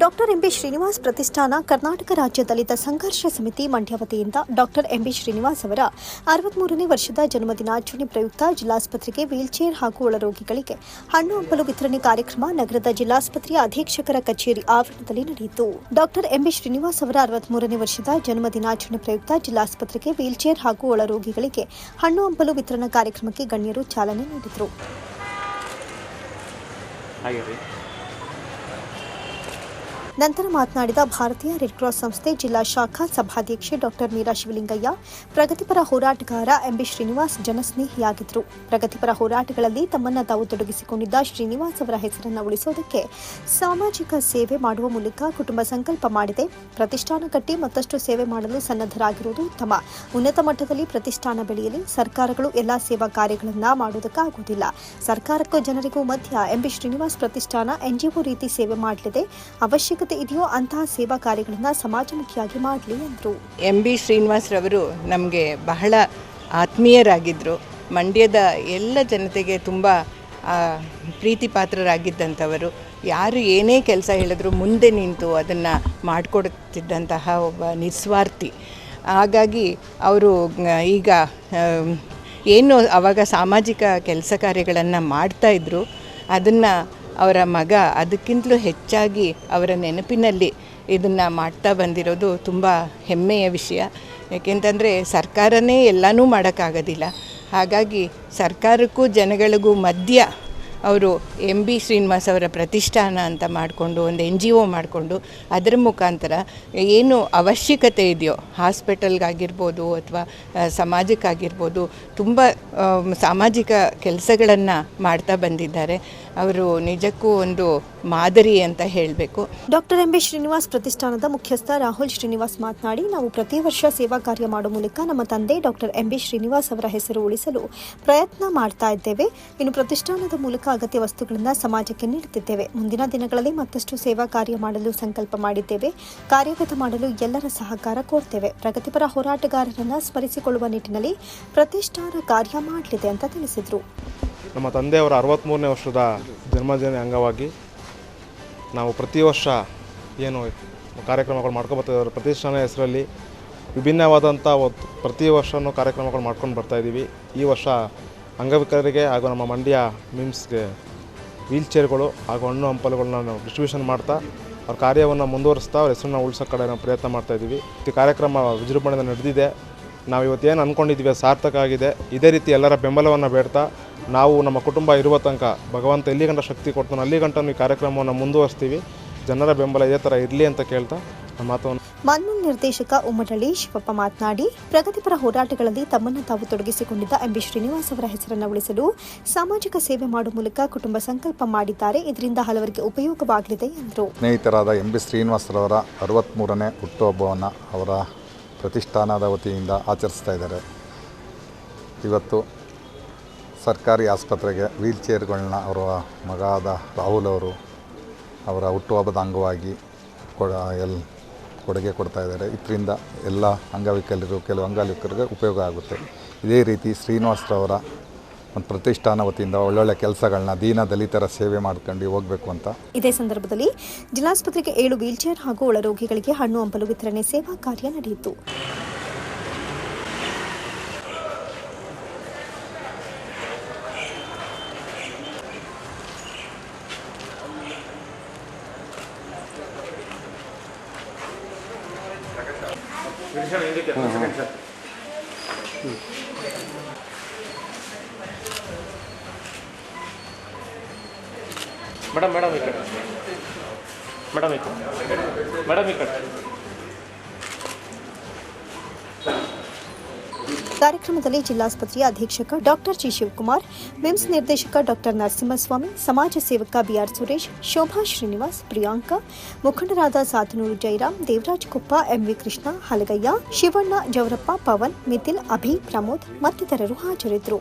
Doctor MB Srinivas ಪ್ರತಿಷ್ಠಾನ ಕರ್ನಾಟಕ ರಾಜ್ಯ ದಲಿತ ಸಂಘರ್ಷ ಸಮಿತಿ ಮಂಡ್ಯ ವತಿಯಿಂದ ಡಾಕ್ಟರ್ ಎಂಬಿ ಶ್ರೀನಿವಾಸ್ ಅವರ ಅರವತ್ಮೂರನೇ ವರ್ಷದ ಜನ್ಮದಿನಾಚರಣೆ ಪ್ರಯುಕ್ತ ಜಿಲ್ಲಾಸ್ಪತ್ರೆಗೆ ವೀಲ್ಚೇರ್ ಹಾಗೂ ಒಳರೋಗಿಗಳಿಗೆ ಹಣ್ಣು ಹಂಪಲು ವಿತರಣೆ ಕಾರ್ಯಕ್ರಮ ನಗರದ ಜಿಲ್ಲಾಸ್ಪತ್ರೆಯ ಅಧೀಕ್ಷಕರ ಕಚೇರಿ ಆವರಣದಲ್ಲಿ ನಡೆಯಿತು. ಡಾಕ್ಟರ್ ಎಂಬಿ ಶ್ರೀನಿವಾಸ್ ಅವರ ಅರವತ್ಮೂರನೇ ವರ್ಷದ ಜನ್ಮದಿನಾಚರಣೆ ಪ್ರಯುಕ್ತ ಜಿಲ್ಲಾಸ್ಪತ್ರೆಗೆ ವೀಲ್ಚೇರ್ ಹಾಗೂ ಒಳರೋಗಿಗಳಿಗೆ ಹಣ್ಣು ಹಂಪಲು ವಿತರಣಾ ಕಾರ್ಯಕ್ರಮಕ್ಕೆ ಗಣ್ಯರು ಚಾಲನೆ ನೀಡಿದರು. ನಂತರ ಮಾತನಾಡಿದ ಭಾರತೀಯ ರೆಡ್ ಕ್ರಾಸ್ ಸಂಸ್ಥೆ ಜಿಲ್ಲಾ ಶಾಖಾ ಸಭಾಧ್ಯಕ್ಷೆ ಡಾಕ್ಟರ್ ಮೀರಾ ಶಿವಲಿಂಗಯ್ಯ, ಪ್ರಗತಿಪರ ಹೋರಾಟಗಾರ ಎಂಬಿ ಶ್ರೀನಿವಾಸ್ ಜನಸ್ನೇಹಿಯಾಗಿದ್ದರು. ಪ್ರಗತಿಪರ ಹೋರಾಟಗಳಲ್ಲಿ ತಮ್ಮನ್ನು ತಾವು ತೊಡಗಿಸಿಕೊಂಡಿದ್ದ ಶ್ರೀನಿವಾಸ್ ಅವರ ಹೆಸರನ್ನು ಉಳಿಸೋದಕ್ಕೆ ಸಾಮಾಜಿಕ ಸೇವೆ ಮಾಡುವ ಮೂಲಕ ಕುಟುಂಬ ಸಂಕಲ್ಪ ಮಾಡಿದೆ. ಪ್ರತಿಷ್ಠಾನ ಕಟ್ಟಿ ಮತ್ತಷ್ಟು ಸೇವೆ ಮಾಡಲು ಸನ್ನದ್ಧರಾಗಿರುವುದು ಉತ್ತಮ ಉನ್ನತ ಮಟ್ಟದಲ್ಲಿ ಪ್ರತಿಷ್ಠಾನ ಬೆಳೆಯಲಿ, ಸರ್ಕಾರಗಳು ಎಲ್ಲಾ ಸೇವಾ ಕಾರ್ಯಗಳನ್ನು ಮಾಡುವುದಕ್ಕಾಗುವುದಿಲ್ಲ. ಸರ್ಕಾರಕ್ಕೂ ಜನರಿಗೂ ಮಧ್ಯ ಎಂಬಿ ಶ್ರೀನಿವಾಸ್ ಪ್ರತಿಷ್ಠಾನ ಎನ್ಜಿಒ ರೀತಿ ಸೇವೆ ಮಾಡಲಿದೆ. ಅವಶ್ಯಕತೆ ಇದೆಯೋ ಅಂತಹ ಸೇವಾ ಕಾರ್ಯಗಳನ್ನು ಸಮಾಜಮುಖಿಯಾಗಿ ಮಾಡಲಿ ಎಂದರು ಎಂ ಬಿ ಶ್ರೀನಿವಾಸ್ರವರು ನಮಗೆ ಬಹಳ ಆತ್ಮೀಯರಾಗಿದ್ದರು ಮಂಡ್ಯದ ಎಲ್ಲ ಜನತೆಗೆ ತುಂಬ ಪ್ರೀತಿ ಪಾತ್ರರಾಗಿದ್ದಂಥವರು ಯಾರು ಏನೇ ಕೆಲಸ ಹೇಳಿದ್ರು ಮುಂದೆ ನಿಂತು ಅದನ್ನು ಮಾಡಿಕೊಡುತ್ತಿದ್ದಂತಹ ಒಬ್ಬ ನಿಸ್ವಾರ್ಥಿ. ಹಾಗಾಗಿ ಅವರು ಈಗ ಏನು ಆವಾಗ ಸಾಮಾಜಿಕ ಕೆಲಸ ಕಾರ್ಯಗಳನ್ನು ಮಾಡ್ತಾಯಿದ್ರು ಅದನ್ನು ಅವರ ಮಗ ಅದಕ್ಕಿಂತಲೂ ಹೆಚ್ಚಾಗಿ ಅವರ ನೆನಪಿನಲ್ಲಿ ಇದನ್ನು ಮಾಡ್ತಾ ಬಂದಿರೋದು ತುಂಬ ಹೆಮ್ಮೆಯ ವಿಷಯ. ಯಾಕೆಂತಂದರೆ ಸರ್ಕಾರನೇ ಎಲ್ಲನೂ ಮಾಡೋಕ್ಕಾಗೋದಿಲ್ಲ. ಹಾಗಾಗಿ ಸರ್ಕಾರಕ್ಕೂ ಜನಗಳಿಗೂ ಮಧ್ಯ ಅವರು ಎಂ ಬಿ ಶ್ರೀನಿವಾಸ್ ಅವರ ಪ್ರತಿಷ್ಠಾನ ಅಂತ ಮಾಡಿಕೊಂಡು, ಒಂದು ಎನ್ ಜಿ ಒ ಮಾಡಿಕೊಂಡು, ಅದರ ಮುಖಾಂತರ ಏನು ಅವಶ್ಯಕತೆ ಇದೆಯೋ, ಹಾಸ್ಪಿಟಲ್ಗಾಗಿರ್ಬೋದು ಅಥವಾ ಸಮಾಜಕ್ಕಾಗಿರ್ಬೋದು, ತುಂಬ ಸಾಮಾಜಿಕ ಕೆಲಸಗಳನ್ನು ಮಾಡ್ತಾ ಬಂದಿದ್ದಾರೆ. ಅವರು ನಿಜಕ್ಕೂ ಒಂದು ಮಾದರಿ ಅಂತ ಹೇಳಬೇಕು. ಡಾಕ್ಟರ್ ಎಂಬಿ ಶ್ರೀನಿವಾಸ್ ಪ್ರತಿಷ್ಠಾನದ ಮುಖ್ಯಸ್ಥ ರಾಹುಲ್ ಶ್ರೀನಿವಾಸ್ ಮಾತನಾಡಿ, ನಾವು ಪ್ರತಿ ವರ್ಷ ಸೇವಾ ಕಾರ್ಯ ಮಾಡುವ ಮೂಲಕ ನಮ್ಮ ತಂದೆ ಡಾಕ್ಟರ್ ಎಂಬಿ ಶ್ರೀನಿವಾಸ್ ಅವರ ಹೆಸರು ಉಳಿಸಲು ಪ್ರಯತ್ನ ಮಾಡ್ತಾ ಇದ್ದೇವೆ. ಇನ್ನು ಪ್ರತಿಷ್ಠಾನದ ಮೂಲಕ ಅಗತ್ಯ ವಸ್ತುಗಳನ್ನು ಸಮಾಜಕ್ಕೆ ನೀಡುತ್ತಿದ್ದೇವೆ. ಮುಂದಿನ ದಿನಗಳಲ್ಲಿ ಮತ್ತಷ್ಟು ಸೇವಾ ಕಾರ್ಯ ಮಾಡಲು ಸಂಕಲ್ಪ ಮಾಡಿದ್ದೇವೆ. ಕಾರ್ಯಗತ ಮಾಡಲು ಎಲ್ಲರ ಸಹಕಾರ ಕೋರ್ತೇವೆ. ಪ್ರಗತಿಪರ ಹೋರಾಟಗಾರರನ್ನು ಸ್ಮರಿಸಿಕೊಳ್ಳುವ ನಿಟ್ಟಿನಲ್ಲಿ ಪ್ರತಿಷ್ಠಾನ ಕಾರ್ಯ ಮಾಡಲಿದೆ ಅಂತ ತಿಳಿಸಿದರು. ನಮ್ಮ ತಂದೆಯವರ ಅರವತ್ತ್ಮೂರನೇ ವರ್ಷದ ಜನ್ಮದಿನ ಅಂಗವಾಗಿ ನಾವು ಪ್ರತಿ ವರ್ಷ ಏನು ಕಾರ್ಯಕ್ರಮಗಳು ಮಾಡ್ಕೊಬರ್ತಾಯಿದ್ದಾರೆ ಪ್ರತಿಷ್ಠಾನ ಹೆಸರಲ್ಲಿ ವಿಭಿನ್ನವಾದಂಥ ಪ್ರತಿ ವರ್ಷವೂ ಕಾರ್ಯಕ್ರಮಗಳು ಮಾಡ್ಕೊಂಡು ಬರ್ತಾಯಿದ್ದೀವಿ ಈ ವರ್ಷ ಅಂಗವಿಕಲರಿಗೆ ಹಾಗೂ ನಮ್ಮ ಮಂಡ್ಯ ಮಿಮ್ಸ್ಗೆ ವೀಲ್ಚೇರ್ಗಳು ಹಾಗೂ ಹಣ್ಣು ಹಂಪಲುಗಳನ್ನ ನಾವು ಡಿಸ್ಟ್ರಿಬ್ಯೂಷನ್ ಮಾಡ್ತಾ ಅವ್ರ ಕಾರ್ಯವನ್ನು ಮುಂದುವರಿಸ್ತಾ ಅವ್ರ ಹೆಸರನ್ನ ಉಳಿಸೋ ಕಡೆ ನಾವು ಪ್ರಯತ್ನ ಮಾಡ್ತಾಯಿದ್ದೀವಿ ಈ ಕಾರ್ಯಕ್ರಮ ವಿಜೃಂಭಣೆಯಿಂದ ನಡೆದಿದೆ. ನಾವು ಇವತ್ತೇನು ಅಂದ್ಕೊಂಡಿದ್ದೀವಿ ಅದು ಸಾರ್ಥಕ ಆಗಿದೆ. ಇದೇ ರೀತಿ ಎಲ್ಲರ ಬೆಂಬಲವನ್ನು ಬೇಡ್ತಾ ನಾವು ನಮ್ಮ ಕುಟುಂಬ ಇರುವ ತನಕ ಭಗವಂತ ಎಲ್ಲಿ ಗಂಟ ಶಕ್ತಿ ಕೊಡ್ತಾನೆ ಅಲ್ಲಿ ಗಂಟ ಈ ಕಾರ್ಯಕ್ರಮವನ್ನು ಮುಂದುವರಿಸ್ತೀವಿ. ಜನರ ಬೆಂಬಲ ಇದೇ ಥರ ಇರಲಿ ಅಂತ ಕೇಳ್ತಾ ನಮ್ಮ ಮಾತನ್ನು ನಿರ್ದೇಶಕ ಉಮ್ಮಡಳ್ಳಿ ಶಿವಪ್ಪ ಮಾತನಾಡಿ ಪ್ರಗತಿಪರ ಹೋರಾಟಗಳಲ್ಲಿ ತಮ್ಮನ್ನು ತಾವು ತೊಡಗಿಸಿಕೊಂಡಿದ್ದ ಎಂಬಿ ಶ್ರೀನಿವಾಸ್ ಅವರ ಹೆಸರನ್ನು ಉಳಿಸಲು ಸಾಮಾಜಿಕ ಸೇವೆ ಮಾಡುವ ಮೂಲಕ ಕುಟುಂಬ ಸಂಕಲ್ಪ ಮಾಡಿದ್ದಾರೆ. ಇದರಿಂದ ಹಲವರಿಗೆ ಉಪಯೋಗವಾಗಲಿದೆ ಎಂದರು. ಸ್ನೇಹಿತರಾದ ಎಂ ಬಿ ಶ್ರೀನಿವಾಸರವರ ಅರವತ್ತ್ಮೂರನೇ ಹುಟ್ಟುಹಬ್ಬವನ್ನು ಅವರ ಪ್ರತಿಷ್ಠಾನದ ವತಿಯಿಂದ ಆಚರಿಸ್ತಾ ಇದ್ದಾರೆ. ಇವತ್ತು ಸರ್ಕಾರಿ ಆಸ್ಪತ್ರೆಗೆ ವೀಲ್ ಚೇರ್ಗಳನ್ನ ಅವರ ಮಗ ಆದ ರಾಹುಲ್ ಅವರು ಅವರ ಹುಟ್ಟುಹಬ್ಬದ ಅಂಗವಾಗಿ ಕೊಡ ಎಲ್ ಕೊಡುಗೆ ಕೊಡ್ತಾ ಇದ್ದಾರೆ. ಇದರಿಂದ ಎಲ್ಲ ಅಂಗವಿಕಲರು ಕೆಲವು ಅಂಗವಿಕಲರಿಗೆ ಉಪಯೋಗ ಆಗುತ್ತೆ. ಇದೇ ರೀತಿ ಶ್ರೀನಿವಾಸರವರ ಒಂದು ಪ್ರತಿಷ್ಠಾನ ವತಿಯಿಂದ ಒಳ್ಳೊಳ್ಳೆ ಕೆಲಸಗಳನ್ನ ದೀನ ದಲಿತರ ಸೇವೆ ಮಾಡ್ಕೊಂಡು ಹೋಗಬೇಕು ಅಂತ. ಇದೇ ಸಂದರ್ಭದಲ್ಲಿ ಜಿಲ್ಲಾಸ್ಪತ್ರೆಗೆ ಏಳು ವೀಲ್ಚೇರ್ ಹಾಗೂ ಒಳರೋಗಿಗಳಿಗೆ ಹಣ್ಣು ಹಂಪಲು ವಿತರಣೆ ಸೇವಾ ಕಾರ್ಯ ನಡೆಯಿತು. ಮೇಡಮ್ ಮೇಡಮ್ ಈ ಕಡೆ ಮೇಡಮ್ ಈ ಕಡೆ ಮೇಡಮ್ ಈ ಕಡೆ ಕಾರ್ಯಕ್ರಮದಲ್ಲಿ ಜಿಲ್ಲಾಸ್ಪತ್ರೆಯ ಅಧೀಕ್ಷಕ ಡಾಕ್ಟರ್ ಜಿ ಶಿವಕುಮಾರ್ ಮಿಮ್ಸ್ ನಿರ್ದೇಶಕ ಡಾಕ್ಟರ್ ನರಸಿಂಹಸ್ವಾಮಿ, ಸಮಾಜ ಸೇವಕ ಬಿಆರ್ ಸುರೇಶ್, ಶೋಭಾ ಶ್ರೀನಿವಾಸ್, ಪ್ರಿಯಾಂಕಾ, ಮುಖಂಡರಾದ ಸಾಧನೂರು ಜೈರಾಮ್ ದೇವರಾಜ್ ಕುಪ್ಪ ಎಂವಿ ಕೃಷ್ಣ, ಹಲಗಯ್ಯ, ಶಿವಣ್ಣ ಜವರಪ್ಪ ಪವನ್, ಮಿಥಿಲ್, ಅಭಿ, ಪ್ರಮೋದ್ ಮತ್ತಿತರರು ಹಾಜರಿದ್ದರು.